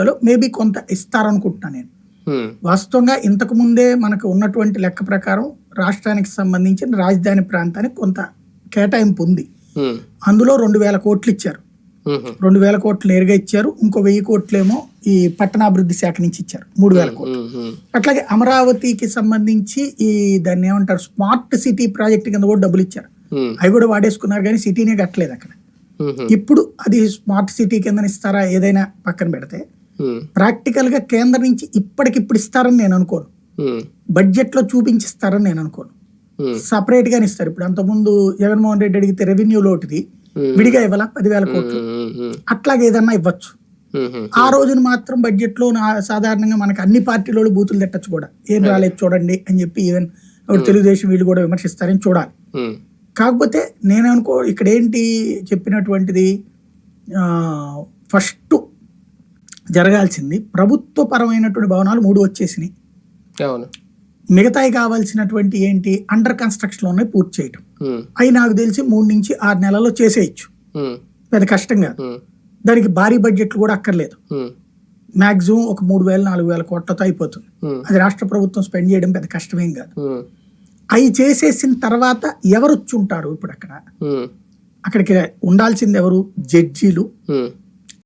జాబితాలో మేబీ కొంత ఇస్తారనుకుంటున్నాను నేను. వాస్తవంగా ఇంతకు ముందే మనకు ఉన్నటువంటి లెక్క ప్రకారం రాష్ట్రానికి సంబంధించిన రాజధాని ప్రాంతానికి కొంత కేటాయింపు ఉంది. అందులో రెండు వేల కోట్లు ఇచ్చారు. రెండు వేల కోట్లు నేరుగా ఇచ్చారు. ఇంకో వెయ్యి కోట్లేమో ఈ పట్టణాభివృద్ధి శాఖ నుంచి ఇచ్చారు. మూడు వేల కోట్లు. అట్లాగే అమరావతికి సంబంధించి ఈ దాన్ని ఏమంటారు? స్మార్ట్ సిటీ ప్రాజెక్ట్ కింద కూడా డబ్బులు ఇచ్చారు. అవి కూడా వాడేసుకున్నారు కానీ సిటీనే కట్టలేదు అక్కడ. ఇప్పుడు అది స్మార్ట్ సిటీ కింద ఇస్తారా? ఏదైనా పక్కన పెడితే. ప్రాక్టికల్గా కేంద్రం నుంచి ఇప్పటికిప్పుడు ఇస్తారని నేను అనుకోను. బడ్జెట్లో చూపించిస్తారని నేను అనుకోను. సపరేట్ గానే ఇస్తారు. ఇప్పుడు అంతకుముందు జగన్మోహన్ రెడ్డి అడిగితే రెవెన్యూ లోటుది. Hmm. విడిగా ఇవ్వాల? పదివేల కోట్లు. అట్లాగే ఏదన్నా ఇవ్వచ్చు. ఆ రోజున మాత్రం బడ్జెట్లో సాధారణంగా మనకి అన్ని పార్టీలు బూతులు తిట్టచ్చు కూడా. ఏం రాలేదు చూడండి అని చెప్పి ఈవెన్ తెలుగుదేశం వీళ్ళు కూడా విమర్శిస్తారని చూడాలి. కాకపోతే నేను అనుకో ఇక్కడ ఏంటి చెప్పినటువంటిది ఫస్ట్ జరగాల్సింది. ప్రభుత్వ పరమైనటువంటి భవనాలు మూడు వచ్చేసినాయి. అవును. మిగతాయి కావాల్సినటువంటి ఏంటి? అండర్ కన్స్ట్రక్షన్ ఉన్నాయి పూర్తి చేయటం. అవి నాకు తెలిసి మూడు నుంచి ఆరు నెలల్లో చేసేయచ్చు. పెద్ద కష్టం కాదు. దానికి భారీ బడ్జెట్లు కూడా అక్కర్లేదు. మాక్సిమం ఒక మూడు వేల నాలుగు వేల కోట్లతో అయిపోతుంది. అది రాష్ట్ర ప్రభుత్వం స్పెండ్ చేయడం పెద్ద కష్టమేం కాదు. అవి చేసేసిన తర్వాత ఎవరు వచ్చి ఉంటారు ఇప్పుడు అక్కడ? అక్కడికి ఉండాల్సింది ఎవరు? జడ్జీలు.